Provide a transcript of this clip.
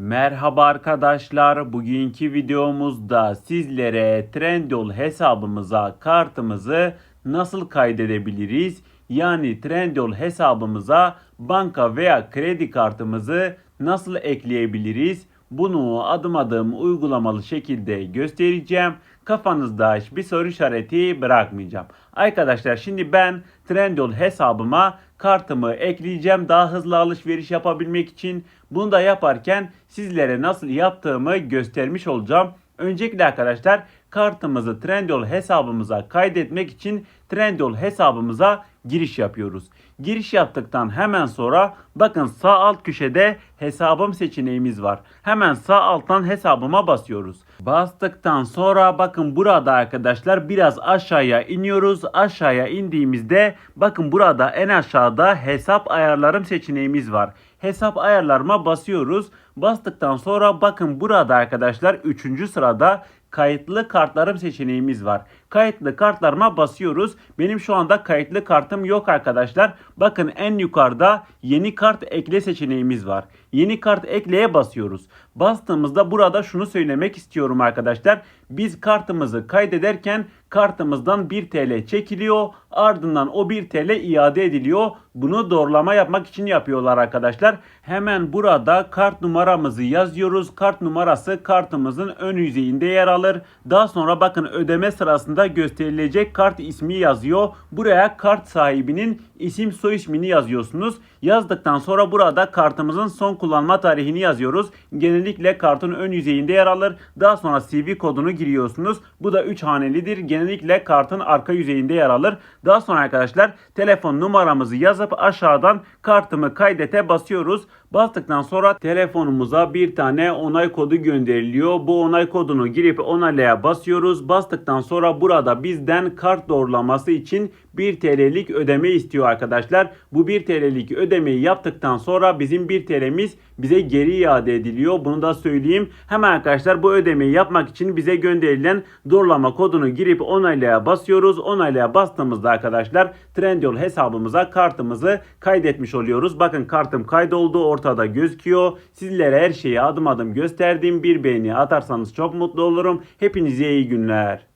Merhaba arkadaşlar. Bugünkü videomuzda sizlere Trendyol hesabımıza kartımızı nasıl kaydedebiliriz? Yani Trendyol hesabımıza banka veya kredi kartımızı nasıl ekleyebiliriz? Bunu adım adım uygulamalı şekilde göstereceğim. Kafanızda hiçbir soru işareti bırakmayacağım. Arkadaşlar şimdi ben Trendyol hesabıma kartımı ekleyeceğim daha hızlı alışveriş yapabilmek için. Bunu da yaparken sizlere nasıl yaptığımı göstermiş olacağım. Öncelikle arkadaşlar kartımızı Trendyol hesabımıza kaydetmek için Trendyol hesabımıza giriş yapıyoruz. Giriş yaptıktan hemen sonra bakın sağ alt köşede hesabım seçeneğimiz var. Hemen sağ alttan hesabıma basıyoruz. Bastıktan sonra bakın burada arkadaşlar biraz aşağıya iniyoruz. Aşağıya indiğimizde bakın burada en aşağıda hesap ayarlarım seçeneğimiz var. Hesap ayarlarıma basıyoruz. Bastıktan sonra bakın burada arkadaşlar 3. sırada kayıtlı kartlarım seçeneğimiz var. Kayıtlı kartlarıma basıyoruz. Benim şu anda kayıtlı kartım yok arkadaşlar. Bakın en yukarıda yeni kart ekle seçeneğimiz var. Yeni kart ekleye basıyoruz. Bastığımızda burada şunu söylemek istiyorum arkadaşlar. Biz kartımızı kaydederken kartımızdan 1 TL çekiliyor. Ardından o 1 TL iade ediliyor. Bunu doğrulama yapmak için yapıyorlar arkadaşlar. Hemen burada kart numaramızı yazıyoruz. Kart numarası kartımızın ön yüzeyinde yer alır. Daha sonra bakın ödeme sırasında gösterilecek kart ismi yazıyor. Buraya kart sahibinin isim soy ismini yazıyorsunuz. Yazdıktan sonra burada kartımızın son kullanma tarihini yazıyoruz. Genellikle kartın ön yüzeyinde yer alır. Daha sonra CV kodunu giriyorsunuz. Bu da 3 hanelidir. Genellikle kartın arka yüzeyinde yer alır. Daha sonra arkadaşlar telefon numaramızı yazıp aşağıdan kartımı kaydete basıyoruz. Bastıktan sonra telefonumuza bir tane onay kodu gönderiliyor. Bu onay kodunu girip onaylaya basıyoruz. Bastıktan sonra burada bizden kart doğrulaması için 1 TL'lik ödeme istiyor arkadaşlar. Bu 1 TL'lik ödemeyi yaptıktan sonra bizim 1 TL'miz bize geri iade ediliyor. Bunu da söyleyeyim. Hemen arkadaşlar bu ödemeyi yapmak için bize gönderilen doğrulama kodunu girip onaylaya basıyoruz. Onaylaya bastığımızda arkadaşlar Trendyol hesabımıza kartımızı kaydetmiş oluyoruz. Bakın kartım kaydoldu ortada gözüküyor. Sizlere her şeyi adım adım gösterdiğim bir beğeni atarsanız çok mutlu olurum. Hepinize iyi günler.